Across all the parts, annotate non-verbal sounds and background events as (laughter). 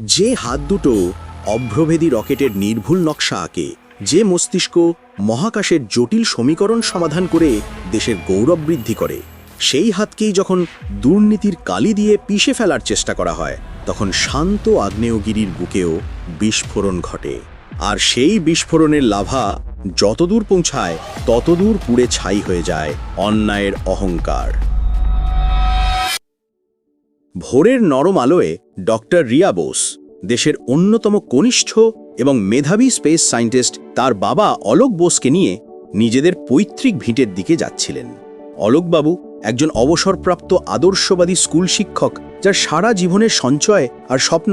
যে হাত দুটো অভ্রভেদী রকেটের নির্ভুল নকশা আঁকে, যে মস্তিষ্ক মহাকাশের জটিল সমীকরণ সমাধান করে দেশের গৌরব বৃদ্ধি করে, সেই হাতকেই যখন দুর্নীতির কালি দিয়ে পিষে ফেলার চেষ্টা করা হয়, তখন শান্ত আগ্নেয়গিরির বুকেও বিস্ফোরণ ঘটে। আর সেই বিস্ফোরণের লাভা যতদূর পৌঁছায়, ততদূর পুড়ে ছাই হয়ে যায় অন্যায়ের অহংকার। ভোরের নরম আলোয় ডক্টর রিয়া বোস, দেশের অন্যতম কনিষ্ঠ এবং মেধাবী স্পেস সায়েন্টিস্ট, তার বাবা অলোক বোসকে নিয়ে নিজেদের পৈতৃক ভিটের দিকে যাচ্ছিলেন। অলোকবাবু একজন অবসরপ্রাপ্ত আদর্শবাদী স্কুল শিক্ষক, যার সারা জীবনের সঞ্চয় আর স্বপ্ন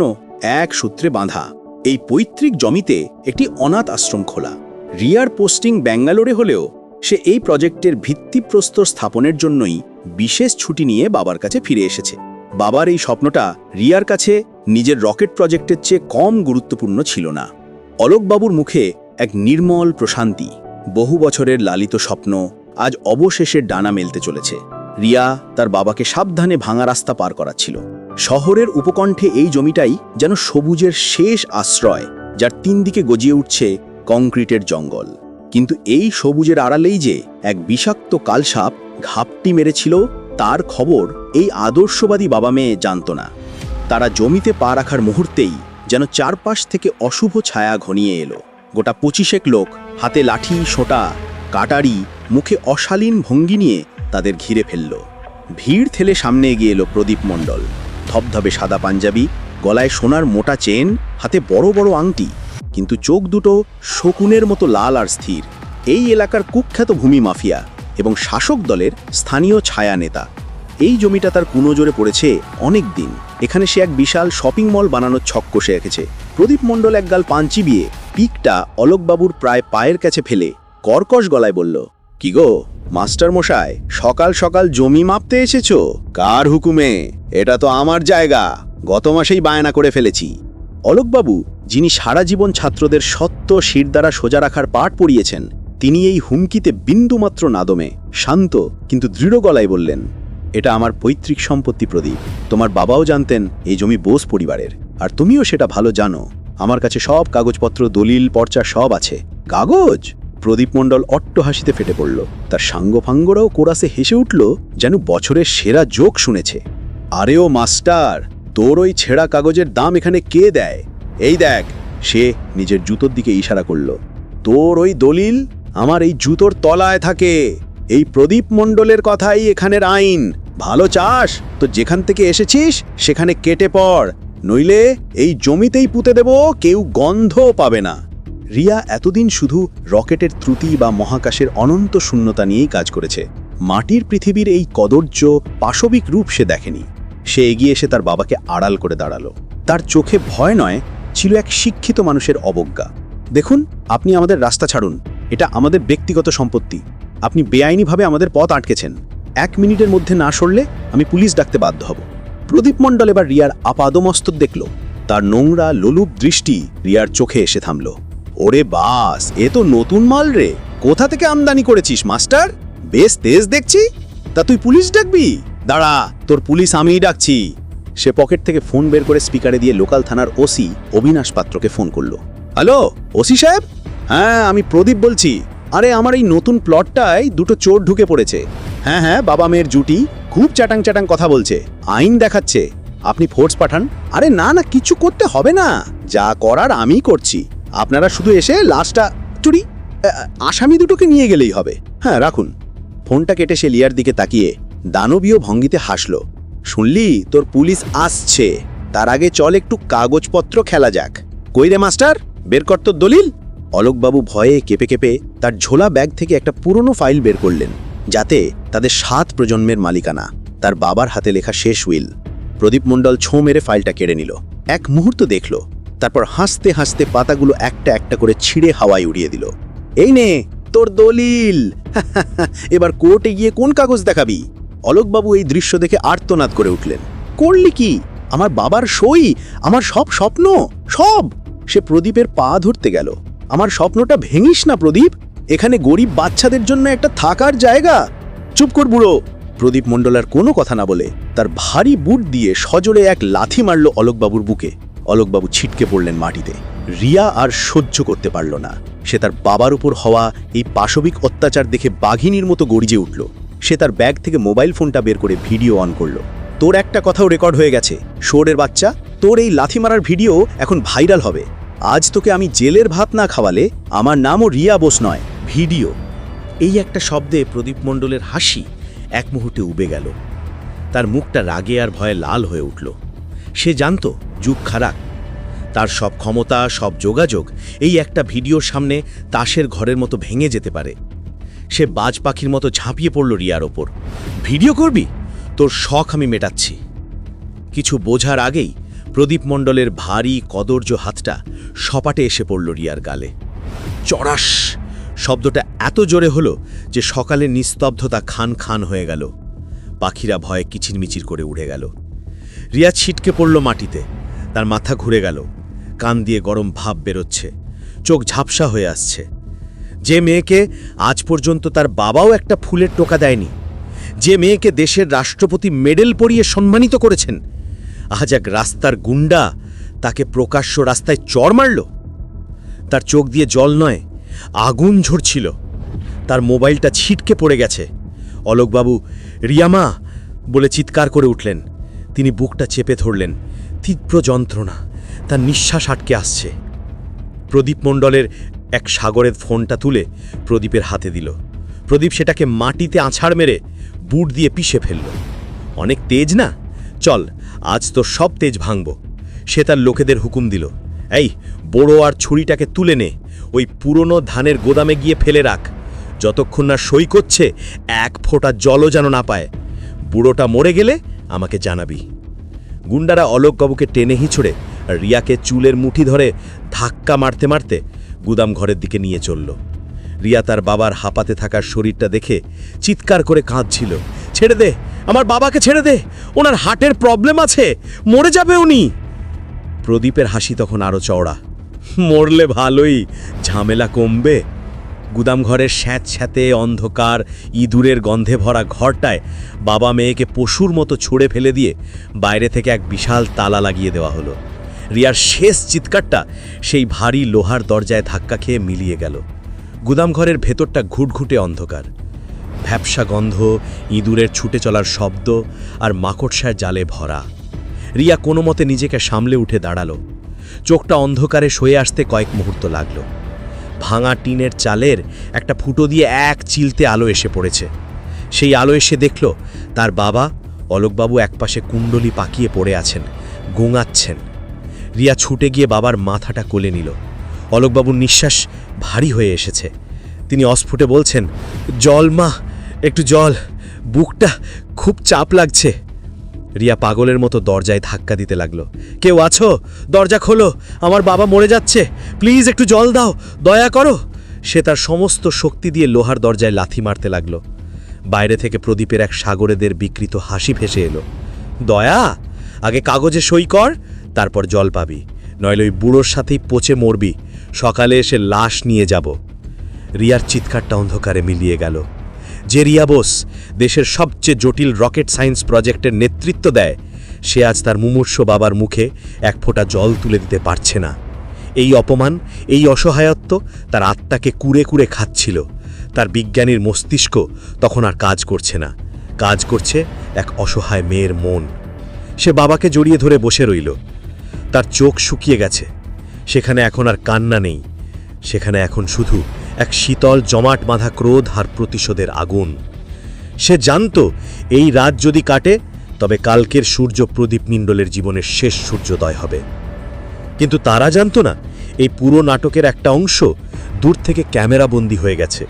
এক সূত্রে বাঁধা। এই পৈতৃক জমিতে একটি অনাথ আশ্রম খোলা। রিয়ার পোস্টিং ব্যাঙ্গালোরে হলেও সে এই প্রজেক্টের ভিত্তিপ্রস্তর স্থাপনের জন্যই বিশেষ ছুটি নিয়ে বাবার কাছে ফিরে এসেছে। বাবার এই স্বপ্নটা রিয়ার কাছে নিজের রকেট প্রজেক্টের চেয়ে কম গুরুত্বপূর্ণ ছিল না। অলোকবাবুর মুখে এক নির্মল প্রশান্তি, বহু বছরের লালিত স্বপ্ন আজ অবশেষে ডানা মেলতে চলেছে। রিয়া তার বাবাকে সাবধানে ভাঙা রাস্তা পার করাচ্ছিল। শহরের উপকণ্ঠে এই জমিটাই যেন সবুজের শেষ আশ্রয়, যার তিন দিকে গজিয়ে উঠছে কংক্রিটের জঙ্গল। কিন্তু এই সবুজের আড়ালেই যে এক বিষাক্ত কালসাপ ঘাপটি মেরেছিল তার খবর এই আদর্শবাদী বাবা মেয়ে জানত না। তারা জমিতে পা রাখার মুহূর্তেই যেন চারপাশ থেকে অশুভ ছায়া ঘনিয়ে এলো। গোটা পঁচিশেক লোক হাতে লাঠি, সোঁটা, কাটারি, মুখে অশালীন ভঙ্গি নিয়ে তাদের ঘিরে ফেলল। ভিড় ঠেলে সামনে এগিয়ে এলো প্রদীপ মণ্ডল। ধবধবে সাদা পাঞ্জাবি, গলায় সোনার মোটা চেন, হাতে বড় বড় আংটি, কিন্তু চোখ দুটো শকুনের মতো লাল আর স্থির। এই এলাকার কুখ্যাত ভূমি মাফিয়া এবং শাসক দলের স্থানীয় ছায়া নেতা। এই জমিটা তার কুনোজোরে পড়েছে অনেক দিন। এখানে সে এক বিশাল শপিং মল বানানোর ছক কষে রেখেছে। প্রদীপ মণ্ডল একগাল পাঞ্চি বিয়ে পিকটা অলোকবাবুর প্রায় পায়ের কাছে ফেলে কর্কশ গলায় বলল, কি গো, মাস্টার মশাই, সকাল সকাল জমি মাপতে এসেছ? কার হুকুমে? এটা তো আমার জায়গা। গত মাসেই বায়না করে ফেলেছি। অলোকবাবু, যিনি সারা জীবন ছাত্রদের সত্য শির দ্বারা সোজা রাখার পাঠ পড়িয়েছেন তিনি এই হুমকিতে বিন্দুমাত্র নাদমে, শান্ত কিন্তু দৃঢ় গলায় বললেন, এটা আমার পৈতৃক সম্পত্তি, প্রদীপ। তোমার বাবাও জানতেন এই জমি বোস পরিবারের। আর তুমিও সেটা ভালো জানো। আমার কাছে সব কাগজপত্র, দলিল, পর্চা সব আছে। কাগজ? প্রদীপ মণ্ডল অট্ট হাসিতে ফেটে পড়ল। তার সাঙ্গফাঙ্গরাও কোরাসে হেসে উঠল, যেন বছরের সেরা জোক শুনেছে। আরে ও মাস্টার, তোর ওই ছেঁড়া কাগজের দাম এখানে কে দেয়? এই দেখ, সে নিজের জুতোর দিকে ইশারা করল, তোর ওই দলিল আমার এই জুতোর তলায় থাকে। এই প্রদীপ মণ্ডলের কথাই এখানের আইন। ভালো চাস? তো যেখান থেকে এসেছিস, সেখানে কেটে পড়। নইলে এই জমিতেই পুঁতে দেব, কেউ গন্ধ পাবে না। রিয়া এতদিন শুধু রকেটের ত্রুটি বা মহাকাশের অনন্ত শূন্যতা নিয়েই কাজ করেছে। মাটির পৃথিবীর এই কদর্য পাশবিক রূপ সে দেখেনি। সে এগিয়ে এসে তার বাবাকে আড়াল করে দাঁড়াল। তার চোখে ভয় নয়, ছিল এক শিক্ষিত মানুষের অবজ্ঞা। দেখুন, আপনি আমাদের রাস্তা ছাড়ুন। এটা আমাদের ব্যক্তিগত সম্পত্তি। আপনি বেআইনিভাবে আমাদের পথ আটকেছেন। এক মিনিটের মধ্যে না সরলে আমি পুলিশ ডাকতে বাধ্য হব। প্রদীপ মণ্ডল এবার রিয়ার আপাদমস্তক দেখল। তার নোংরা, লোলুপ দৃষ্টি রিয়ার চোখে এসে থামল। ওরে বাস, এ তো নতুন মাল রে। কোথা থেকে আমদানি করেছিস, মাস্টার? বেশ তেজ দেখছি। তা তুই পুলিশ ডাকবি? দাঁড়া, তোর পুলিশ আমিই ডাকছি। সে পকেট থেকে ফোন বের করে স্পিকারে দিয়ে লোকাল থানার ওসি অবিনাশ পাত্রকে ফোন করল। হ্যালো, ওসি সাহেব? হ্যাঁ আমি প্রদীপ বলছি। আরে, আমার এই নতুন প্লটটায় দুটো চোর ঢুকে পড়েছে। হ্যাঁ হ্যাঁ বাবা মেয়ের জুটি খুব চাটাং চ্যাটাং কথা বলছে। আইন দেখাচ্ছে। আপনি ফোর্স পাঠান। আরে, না না, কিছু করতে হবে না। যা করার আমি করছি। আপনারা শুধু এসে লাশটা, চুরি আসামি দুটোকে নিয়ে গেলেই হবে। হ্যাঁ রাখুন। ফোনটা কেটে সে লিয়ার দিকে তাকিয়ে দানবীয় ভঙ্গিতে হাসল। শুনলি, তোর পুলিশ আসছে। তার আগে চল একটু কাগজপত্র খেলা যাক। কই রে, মাস্টার? বের কর তোর দলিল? অলোকবাবু ভয়ে কেঁপে কেঁপে তার ঝোলা ব্যাগ থেকে একটা পুরনো ফাইল বের করলেন, যাতে তাদের সাত প্রজন্মের মালিকানা, তার বাবার হাতে লেখা শেষ উইল। প্রদীপ মণ্ডল ছোঁ মেরে ফাইলটা কেড়ে নিল। এক মুহূর্ত দেখল, তারপর হাসতে হাসতে পাতাগুলো একটা একটা করে ছিঁড়ে হাওয়ায় উড়িয়ে দিল। এই নে, তোর দলিল! (laughs) এবার কোর্টে গিয়ে কোন কাগজ দেখাবি? অলোকবাবু এই দৃশ্য দেখে আর্তনাদ করে উঠলেন। করলি কি? আমার বাবার সই? আমার সব স্বপ্ন? সব! সে প্রদীপের পা ধরতে গেল। আমার স্বপ্নটা ভেঙিস না, প্রদীপ। এখানে গরিব বাচ্চাদের জন্য একটা থাকার জায়গা। চুপ কর বুড়ো। প্রদীপ মণ্ডলার কোনো কথা না বলে তার ভারী বুট দিয়ে সজোরে এক লাথি মারল অলোকবাবুর বুকে। অলোকবাবু ছিটকে পড়লেন মাটিতে। রিয়া আর সহ্য করতে পারল না। সে তার বাবার উপর হওয়া এই পাশবিক অত্যাচার দেখে বাঘিনীর মতো গর্জে উঠল। সে তার ব্যাগ থেকে মোবাইল ফোনটা বের করে ভিডিও অন করল। তোর একটা কথাও রেকর্ড হয়ে গেছে। শোরের বাচ্চা, তোর এই লাথি মারার ভিডিও এখন ভাইরাল হবে। আজ তোকে আমি জেলের ভাত না খাওয়ালে আমার নামও রিয়া বোস নয়, ভিডিও। এই একটা শব্দে প্রদীপ মণ্ডলের হাসি এক মুহূর্তে উবে গেল। তার মুখটা রাগে আর ভয়ে লাল হয়ে উঠল। সে জানত যুগ খারাপ তার সব ক্ষমতা, সব যোগাযোগ এই একটা ভিডিওর সামনে তাসের ঘরের মতো ভেঙে যেতে পারে। সে বাজ পাখির মতো ঝাঁপিয়ে পড়ল রিয়ার ওপর। ভিডিও করবি? তোর শখ আমি মেটাচ্ছি। কিছু বোঝার আগেই প্রদীপ মণ্ডলের ভারী কদর্য হাতটা সপাটে এসে পড়ল রিয়ার গালে। চড়াস! শব্দটা এত জোরে হলো যে সকালে নিস্তব্ধতা খান খান হয়ে গেল। পাখিরা ভয়ে কিচিরমিচির করে উড়ে গেল। রিয়া ছিটকে পড়ল মাটিতে। তার মাথা ঘুরে গেল। কান দিয়ে গরম ভাব বেরোচ্ছে। চোখ ঝাপসা হয়ে আসছে। যে মেয়েকে আজ পর্যন্ত তার বাবাও একটা ফুলের টোকা দেয়নি। যে মেয়েকে দেশের রাষ্ট্রপতি মেডেল পরিয়ে সম্মানিত করেছেন আজ এক রাস্তার গুন্ডা তাকে প্রকাশ্য রাস্তায় চড় মারল। তার চোখ দিয়ে জল নয়, আগুন ঝরছিল। তার মোবাইলটা ছিটকে পড়ে গেছে। অলোকবাবু, রিয়ামা বলে চিৎকার করে উঠলেন। তিনি বুকটা চেপে ধরলেন। তীব্র যন্ত্রণা, তার নিঃশ্বাস আটকে আসছে। প্রদীপ মণ্ডলের এক সাগরের ফোনটা তুলে প্রদীপের হাতে দিল। প্রদীপ সেটাকে মাটিতে আছাড় মেরে বুট দিয়ে পিষে ফেলল। অনেক তেজ না? চল, আজ তো সব তেজ ভাঙব। সে তার লোকেদের হুকুম দিল। এই, বড় আর ছুরিটাকে তুলে নে। ওই পুরনো ধানের গোদামে গিয়ে ফেলে রাখ। যতক্ষণ না সই করছে, এক ফোঁটা জলও যেন না পায়। বুড়োটা মরে গেলে আমাকে জানাবি। গুন্ডারা অলোকবাবুকে টেনে হিঁচড়ে রিয়াকে চুলের মুঠি ধরে ধাক্কা মারতে মারতে গুদাম ঘরের দিকে নিয়ে চলল। রিয়া তার বাবার হাঁপাতে থাকার শরীরটা দেখে চিৎকার করে কাঁদছিল। ছেড়ে দে আমার বাবাকে ছেড়ে দে। ওনার হার্টের প্রবলেম আছে। মরে যাবে উনি। প্রদীপের হাসি তখন আরও চওড়া। মরলে ভালোই, ঝামেলা কমবে। গুদাম ঘরের স্যাঁত স্যাঁতে অন্ধকার, ইঁদুরের গন্ধে ভরা ঘরটায় বাবা মেয়েকে পশুর মতো ছুঁড়ে ফেলে দিয়ে বাইরে থেকে এক বিশাল তালা লাগিয়ে দেওয়া হলো। রিয়ার শেষ চিৎকারটা সেই ভারী লোহার দরজায় ধাক্কা খেয়ে মিলিয়ে গেল। গুদাম ঘরের ভেতরটা ঘুটঘুটে অন্ধকার। ভ্যাপসা গন্ধ, ইঁদুরের ছুটে চলার শব্দ আর মাকড়সার জালে ভরা। রিয়া কোনো মতে নিজেকে সামলে উঠে দাঁড়াল। চোখটা অন্ধকারে সয়ে আসতে কয়েক মুহূর্ত লাগল। ভাঙা টিনের চালের একটা ফুটো দিয়ে এক চিলতে আলো এসে পড়েছে। সেই আলো এসে দেখল, তার বাবা, অলোকবাবু একপাশে কুণ্ডলি পাকিয়ে পড়ে আছেন, গোঙাচ্ছেন। রিয়া ছুটে গিয়ে বাবার মাথাটা কোলে নিল। অলোকবাবুর নিঃশ্বাস ভারী হয়ে এসেছে। তিনি অস্ফুটে বলছেন, জল মা একটু জল। বুকটা খুব চাপ লাগছে। রিয়া পাগলের মতো দরজায় ধাক্কা দিতে লাগল। কেউ আছো? দরজা খোলো। আমার বাবা মরে যাচ্ছে। প্লিজ একটু জল দাও। দয়া করো। সে তার সমস্ত শক্তি দিয়ে লোহার দরজায় লাথি মারতে লাগল। বাইরে থেকে প্রদীপের এক সাগরেদের বিকৃত হাসি ভেসে এলো। দয়া, আগে কাগজে সই কর, তারপর জল পাবি। নইলে ওই বুড়োর সাথেই পচে মরবি। সকালে এসে লাশ নিয়ে যাব। রিয়ার চিৎকারটা অন্ধকারে মিলিয়ে গেল। যে বোস দেশের সবচেয়ে জটিল রকেট সায়েন্স প্রজেক্টের নেতৃত্ব দেয়। সে আজ তার মুমূর্ষ বাবার মুখে এক ফোঁটা জল তুলে দিতে পারছে না। এই অপমান, এই অসহায়ত্ব তার আত্মাকে কুরে কুরে খাচ্ছিল। তার বিজ্ঞানীর মস্তিষ্ক তখন আর কাজ করছে না। কাজ করছে এক অসহায় মেয়ের মন। সে বাবাকে জড়িয়ে ধরে বসে রইল। তার চোখ শুকিয়ে গেছে। সেখানে এখন আর কান্না নেই। সেখানে এখন শুধু এক শীতল জমাট বাঁধা ক্রোধ আর প্রতিশোধের আগুন। সে জানত এই রাত যদি কাটে, তবে কালকের সূর্য প্রদীপ মিণ্ডলের জীবনের শেষ সূর্যোদয় হবে। কিন্তু তারা জানত না, এই পুরো নাটকের একটা অংশ দূর থেকে ক্যামেরা ক্যামেরাবন্দি হয়ে গেছে।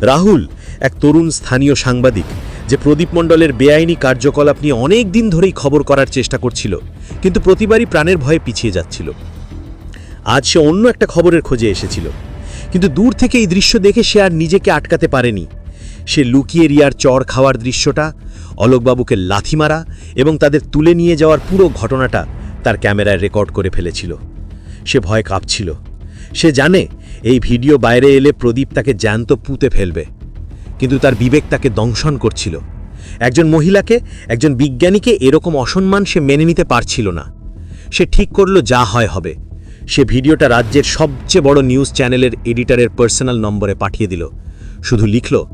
রাহুল, এক তরুণ স্থানীয় সাংবাদিক, যে প্রদীপ মণ্ডলের বেআইনি কার্যকলাপ নিয়ে অনেক দিন ধরেই খবর করার চেষ্টা করছিল, কিন্তু প্রতিবারই প্রাণের ভয়ে পিছিয়ে যাচ্ছিল। আজ সে অন্য একটা খবরের খোঁজে এসেছিল। কিন্তু দূর থেকে এই দৃশ্য দেখে সে আর নিজেকে আটকাতে পারেনি। সে লুকিয়ে রিয়ার চর খাওয়ার দৃশ্যটা, অলোকবাবুকে লাথি মারা এবং তাদের তুলে নিয়ে যাওয়ার পুরো ঘটনাটা তার ক্যামেরায় রেকর্ড করে ফেলেছিল। সে ভয় কাঁপছিল। সে জানে এই ভিডিও বাইরে এলে প্রদীপ তাকে জ্যান্ত পুঁতে ফেলবে। কিন্তু তার বিবেক তাকে দংশন করছিল। একজন মহিলাকে, একজন বিজ্ঞানীকে এরকম অসম্মান সে মেনে নিতে পারছিল না। সে ঠিক করল যা হয় হবে। সে ভিডিওটা রাজ্যের সবচেয়ে বড় নিউজ চ্যানেলের এডিটারের পার্সোনাল নম্বরে পাঠিয়ে দিল। শুধু লিখল,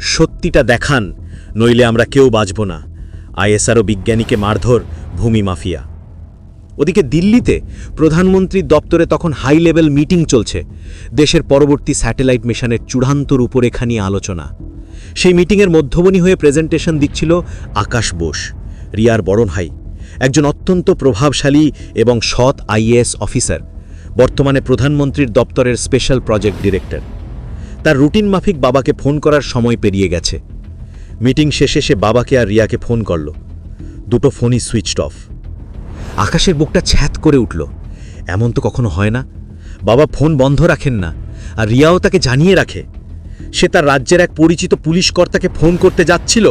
সত্যিটা দেখান, নইলে আমরা কেউ বাঁচব না। আইএসআরও বিজ্ঞানীকে মারধর, ভূমি মাফিয়া। ওদিকে দিল্লিতে প্রধানমন্ত্রীর দপ্তরে তখন হাই লেভেল মিটিং চলছে। দেশের পরবর্তী স্যাটেলাইট মিশনের চূড়ান্ত রূপরেখা নিয়ে আলোচনা। সেই মিটিংয়ের মধ্যমণি হয়ে প্রেজেন্টেশন দিচ্ছিল আকাশ বোস, রিয়ার ভাই একজন অত্যন্ত প্রভাবশালী এবং সৎ আইএএস অফিসার। বর্তমানে প্রধানমন্ত্রীর দপ্তরের স্পেশাল প্রজেক্ট ডিরেক্টর। তার রুটিন মাফিক বাবাকে ফোন করার সময় পেরিয়ে গেছে। মিটিং শেষে সে বাবাকে আর রিয়াকে ফোন করল। দুটো ফোনই সুইচড অফ। আকাশের বুকটা ছ্যাত করে উঠল। এমন তো কখনো হয় না। বাবা ফোন বন্ধ রাখেন না, আর রিয়াও তাকে জানিয়ে রাখে। সে তার রাজ্যের এক পরিচিত পুলিশ কর্তাকে ফোন করতে যাচ্ছিল।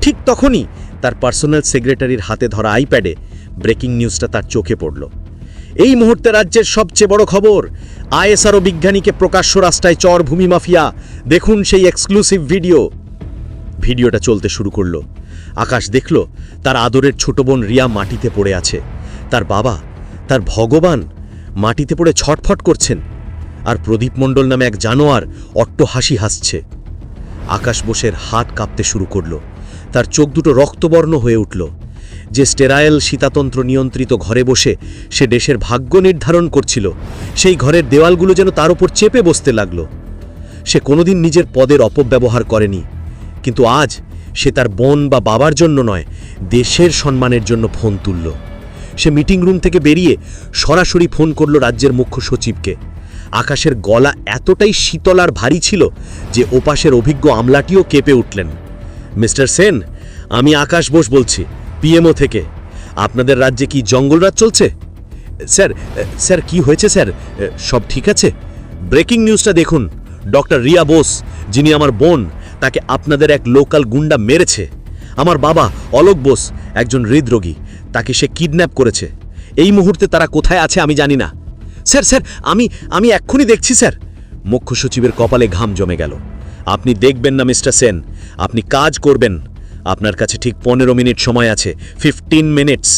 ঠিক তখনই তার পার্সোনাল সেক্রেটারির হাতে ধরা আইপ্যাডে ব্রেকিং নিউজটা তার চোখে পড়ল। এই মুহূর্তে রাজ্যের সবচেয়ে বড় খবর আইএসআরও বিজ্ঞানীকে প্রকাশ্য রাস্তায় চর ভূমি মাফিয়া। দেখুন সেই এক্সক্লুসিভ ভিডিও ভিডিওটা চলতে শুরু করল। আকাশ দেখল, তার আদরের ছোট বোন রিয়া মাটিতে পড়ে আছে। তার বাবা, তার ভগবান, মাটিতে পড়ে ছটফট করছেন। আর প্রদীপ মণ্ডল নামে এক জানোয়ার অট্ট হাসি হাসছে। আকাশ বোসের হাত কাঁপতে শুরু করল। তার চোখ দুটো রক্তবর্ণ হয়ে উঠল। যে স্টেরায়েল শীতাতন্ত্র নিয়ন্ত্রিত ঘরে বসে সে দেশের ভাগ্য নির্ধারণ করছিল, সেই ঘরের দেওয়ালগুলো যেন তার ওপর চেপে বসতে লাগল। সে কোনোদিন নিজের পদের অপব্যবহার করেনি, কিন্তু আজ সে তার বোন বা বাবার জন্য নয়, দেশের সম্মানের জন্য ফোন তুলল। সে মিটিং রুম থেকে বেরিয়ে সরাসরি ফোন করল রাজ্যের মুখ্য সচিবকে। আকাশের গলা এতটাই শীতল আর ভারী ছিল যে ওপাশের অভিজ্ঞ আমলাটিও কেঁপে উঠলেন। মিস্টার সেন, আমি আকাশ বোস বলছি পিএমও থেকে। আপনাদের রাজ্যে কি জঙ্গলরাজ চলছে? স্যার স্যার, কি হয়েছে, স্যার? সব ঠিক আছে? ব্রেকিং নিউজটা দেখুন। ডক্টর রিয়া বোস, যিনি আমার বোন, তাকে আপনাদের এক লোকাল গুন্ডা মেরেছে। আমার বাবা অলোক বোস, একজন হৃদরোগী, তাকে সে কিডন্যাপ করেছে। এই মুহূর্তে তারা কোথায় আছে আমি জানি না। স্যার স্যার, আমি আমি এক্ষুনি দেখছি, স্যার। মুখ্য সচিবের কপালে ঘাম জমে গেল। আপনি দেখবেন না, মিস্টার সেন। আপনি কাজ করবেন। আপনার কাছে ঠিক পনেরো মিনিট সময় আছে ফিফটিন মিনিটস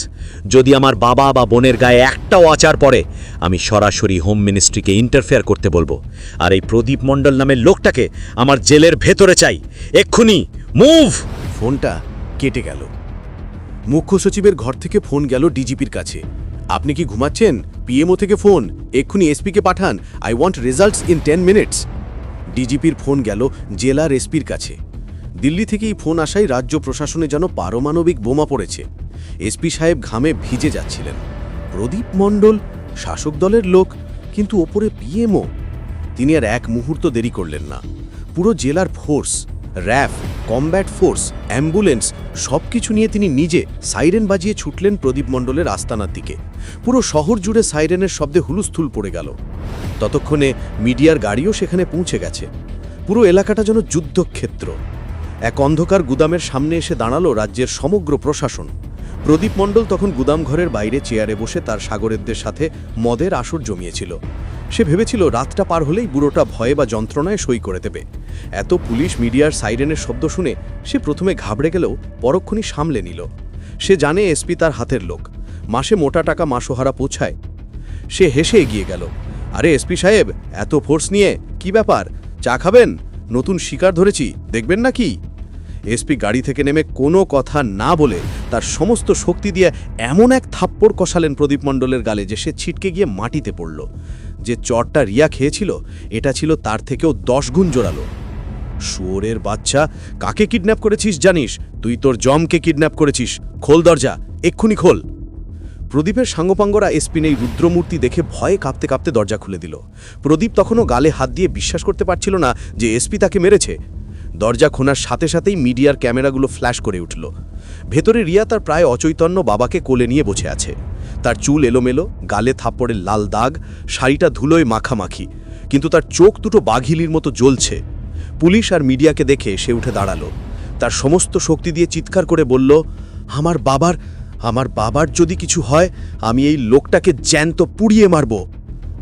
যদি আমার বাবা বা বোনের গায়ে একটাও আচার পড়ে, আমি সরাসরি হোম মিনিস্ট্রিকে ইন্টারফেয়ার করতে বলব। আর এই প্রদীপ মণ্ডল নামের লোকটাকে আমার জেলের ভেতরে চাই। এক্ষুনি মুভ ফোনটা কেটে গেল। মুখ্য সচিবের ঘর থেকে ফোন গেল ডিজিপির কাছে। আপনি কি ঘুমাচ্ছেন? পিএমও থেকে ফোন। এক্ষুনি এসপিকে পাঠান। I want results in ten minutes ডিজিপির phone গেল জেলার এসপির কাছে। দিল্লি থেকেই ফোন আসায় রাজ্য প্রশাসনে যেন পারমাণবিক বোমা পড়েছে। এসপি সাহেব ঘামে ভিজে যাচ্ছিলেন। প্রদীপ মণ্ডল, শাসক দলের লোক, কিন্তু ওপরে পিএমও। তিনি আর এক মুহূর্ত দেরি করলেন না। পুরো জেলার force, RAF, combat force, ambulance সব কিছু নিয়ে তিনি নিজে সাইরেন বাজিয়ে ছুটলেন প্রদীপ মণ্ডলের আস্তানার দিকে। পুরো শহর জুড়ে সাইরেনের শব্দে হুলুস্থুল পড়ে গেল। ততক্ষণে মিডিয়ার গাড়িও সেখানে পৌঁছে গেছে। পুরো এলাকাটা যেন যুদ্ধক্ষেত্র। এক অন্ধকার গুদামের সামনে এসে দাঁড়াল রাজ্যের সমগ্র প্রশাসন। প্রদীপ মণ্ডল তখন গুদাম ঘরের বাইরে চেয়ারে বসে তার সাগরেরদের সাথে মদের আসর জমিয়েছিল। সে ভেবেছিল রাতটা পার হলেই বুড়োটা ভয়ে বা যন্ত্রণায় সই করে দেবে। এত পুলিশ মিডিয়ার সাইরেনের শব্দ শুনে সে প্রথমে ঘাবড়ে গেলেও পরক্ষণই সামলে নিল। সে জানে এসপি তার হাতের লোক। মাসে মোটা টাকা মাসোহারা পৌঁছায়। সে হেসে এগিয়ে গেল। আরে এসপি সাহেব, এত ফোর্স নিয়ে কি ব্যাপার? চা খাবেন? নতুন শিকার ধরেছি, দেখবেন না কি এসপি গাড়ি থেকে নেমে কোনো কথা না বলে তার সমস্ত শক্তি দিয়ে এমন এক থাপ্পড় কষালেন প্রদীপ মণ্ডলের গালে যে সে ছিটকে গিয়ে মাটিতে পড়ল। যে চটটা রিয়া খেয়েছিল, এটা ছিল তার থেকেও দশ গুণ জোরালো। শুয়োরের বাচ্চা, কাকে কিডন্যাপ করেছিস জানিস? তুই তোর জমকে কিডন্যাপ করেছিস। খোল দরজা, এক্ষুনি খোল। প্রদীপের সাঙ্গপাঙ্গরা এসপিন এই রুদ্রমূর্তি দেখে ভয়ে কাঁপতে কাঁপতে দরজা খুলে দিল। প্রদীপ তখনও গালে হাত দিয়ে বিশ্বাস করতে পারছিল না যে এসপি তাকে মেরেছে। দরজা খোনার সাথে সাথেই মিডিয়ার ক্যামেরাগুলো ফ্ল্যাশ করে উঠল। ভেতরে রিয়া তার প্রায় অচৈতন্য বাবাকে কোলে নিয়ে বসে আছে। তার চুল এলোমেলো, গালে থাপ্পড়ের লাল দাগ, শাড়িটা ধুলোয় মাখামাখি, কিন্তু তার চোখ দুটো বাঘিলির মতো জ্বলছে। পুলিশ আর মিডিয়াকে দেখে সে উঠে দাঁড়াল। তার সমস্ত শক্তি দিয়ে চিৎকার করে বলল, আমার বাবার আমার বাবার যদি কিছু হয়, আমি এই লোকটাকে জ্যান্ত পুড়িয়ে মারব।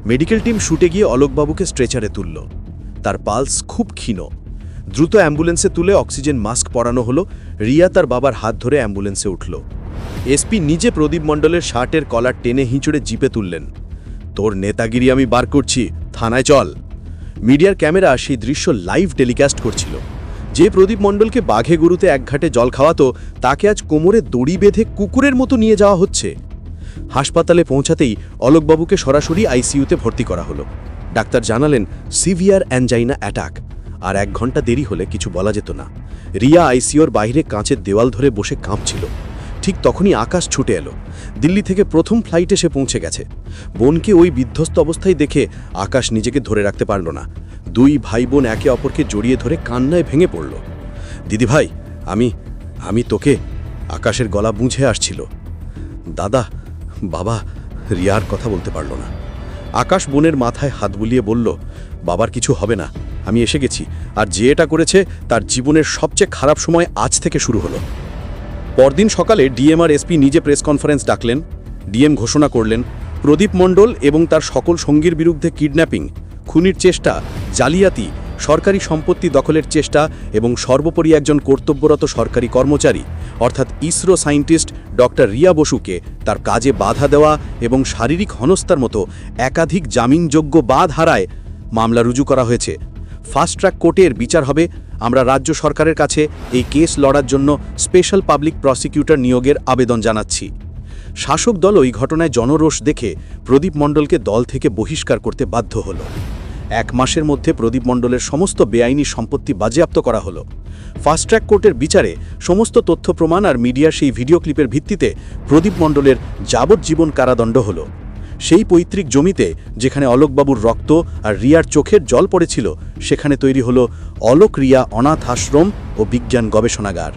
মেডিকেল টিম শুটে গিয়ে অলোকবাবুকে স্ট্রেচারে তুলল। তার পালস খুব ক্ষীণ। দ্রুত অ্যাম্বুলেন্সে তুলে অক্সিজেন মাস্ক পরানো হলো। রিয়া তার বাবার হাত ধরে অ্যাম্বুলেন্সে উঠল। এসপি নিজে প্রদীপ মণ্ডলের শার্টের কলার টেনে হিঁচড়ে জিপে তুললেন। তোর নেতাগিরি আমি বার করছি। থানায় চল। মিডিয়ার ক্যামেরা সেই দৃশ্য লাইভ টেলিকাস্ট করছিল। যে প্রদীপ মণ্ডলকে বাঘে গরুতে এক ঘাটে জল খাওয়াতো, তাকে আজ কোমরে দড়ি বেঁধে কুকুরের মতো নিয়ে যাওয়া হচ্ছে। হাসপাতালে পৌঁছাতেই অলোকবাবুকে সরাসরি আইসিইউতে ভর্তি করা হলো। ডাক্তার জানালেন, সিভিয়ার অ্যাঞ্জাইনা অ্যাটাক। আর এক ঘণ্টা দেরি হলে কিছু বলা যেত না। রিয়া আইসিওর বাইরে কাঁচের দেওয়াল ধরে বসে কাঁপছিল। ঠিক তখনই আকাশ ছুটে এলো। দিল্লি থেকে প্রথম ফ্লাইটে সে পৌঁছে গেছে। বোনকে ওই বিধ্বস্ত অবস্থায় দেখে আকাশ নিজেকে ধরে রাখতে পারল না। দুই ভাই বোন একে অপরকে জড়িয়ে ধরে কান্নায় ভেঙে পড়ল। দিদি ভাই, আমি আমি তোকে আকাশের গলা বুঝে আসছিল। দাদা, বাবা, রিয়ার কথা বলতে পারল না। আকাশ বোনের মাথায় হাত বুলিয়ে বলল, বাবার কিছু হবে না। আমি এসে গেছি, আর যে এটা করেছে তার জীবনের সবচেয়ে খারাপ সময় আজ থেকে শুরু হলো। পরদিন সকালে ডিএম আর এসপি নিজে প্রেস কনফারেন্স ডাকলেন, ডিএম ঘোষণা করলেন, প্রদীপ মণ্ডল এবং তার সকল সঙ্গীর বিরুদ্ধে কিডন্যাপিং, খুনির চেষ্টা, জালিয়াতি, সরকারি সম্পত্তি দখলের চেষ্টা এবং সর্বোপরি একজন কর্তব্যরত সরকারি কর্মচারী, অর্থাৎ ইসরো সায়েন্টিস্ট ডক্টর রিয়া বসুকে তার কাজে বাধা দেওয়া এবং শারীরিক হনস্তার মতো একাধিক জামিনযোগ্য বাদ হারায় মামলা রুজু করা হয়েছে। ফাস্ট ট্র্যাক কোর্টের বিচার হবে। আমরা রাজ্য সরকারের কাছে এই কেস লড়ার জন্য স্পেশাল পাবলিক প্রসিকিউটর নিয়োগের আবেদন জানাচ্ছি। শাসক দল ওই ঘটনায় জনরোষ দেখে প্রদীপ মণ্ডলকে দল থেকে বহিষ্কার করতে বাধ্য হল। এক মাসের মধ্যে প্রদীপ মণ্ডলের সমস্ত বেআইনি সম্পত্তি বাজেয়াপ্ত করা হলো। ফাস্ট ট্র্যাক কোর্টের বিচারে সমস্ত তথ্য প্রমাণ আর মিডিয়ার সেই ভিডিও ক্লিপের ভিত্তিতে প্রদীপ মণ্ডলের যাবজ্জীবন কারাদণ্ড হলো। সেই পৈতৃক জমিতে যেখানে অলোকবাবুর রক্ত আর রিয়ার চোখের জল পড়েছিল, সেখানে তৈরি হলো অলোক রিয়া অনাথ আশ্রম ও বিজ্ঞান গবেষণাগার।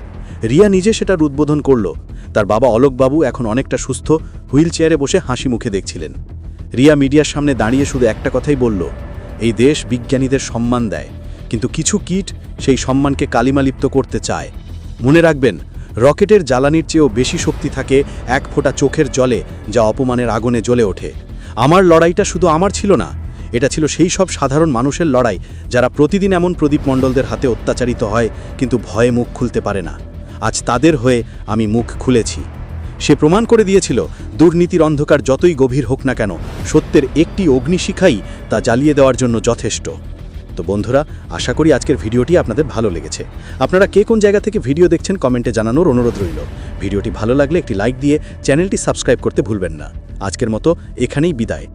রিয়া নিজে সেটার উদ্বোধন করল। তার বাবা অলোকবাবু এখন অনেকটা সুস্থ হুইল চেয়ারে বসে হাসি মুখে দেখছিলেন। রিয়া মিডিয়ার সামনে দাঁড়িয়ে শুধু একটা কথাই বলল, এই দেশ বিজ্ঞানীদের সম্মান দেয়, কিন্তু কিছু কীট সেই সম্মানকে কালিমালিপ্ত করতে চায়। মনে রাখবেন রকেটের জ্বালানির চেয়েও বেশি শক্তি থাকে এক ফোঁটা চোখের জলে যা অপমানের আগুনে জ্বলে ওঠে। আমার লড়াইটা শুধু আমার ছিল না, এটা ছিল সেই সব সাধারণ মানুষের লড়াই যারা প্রতিদিন এমন প্রদীপ মণ্ডলদের হাতে অত্যাচারিত হয় কিন্তু ভয়ে মুখ খুলতে পারে না। আজ তাদের হয়ে আমি মুখ খুলেছি। সে প্রমাণ করে দিয়েছিল, দুর্নীতির অন্ধকার যতই গভীর হোক না কেন, সত্যের একটি অগ্নিশিখাই তা জ্বালিয়ে দেওয়ার জন্য যথেষ্ট। তো বন্ধুরা, আশা করি আজকের ভিডিওটি আপনাদের ভালো লেগেছে। আপনারা কে কোন জায়গা থেকে ভিডিও দেখছেন কমেন্টে জানানোর অনুরোধ রইল। ভিডিওটি ভালো লাগলে একটি লাইক দিয়ে চ্যানেলটি সাবস্ক্রাইব করতে ভুলবেন না। আজকের মতো এখানেই বিদায়।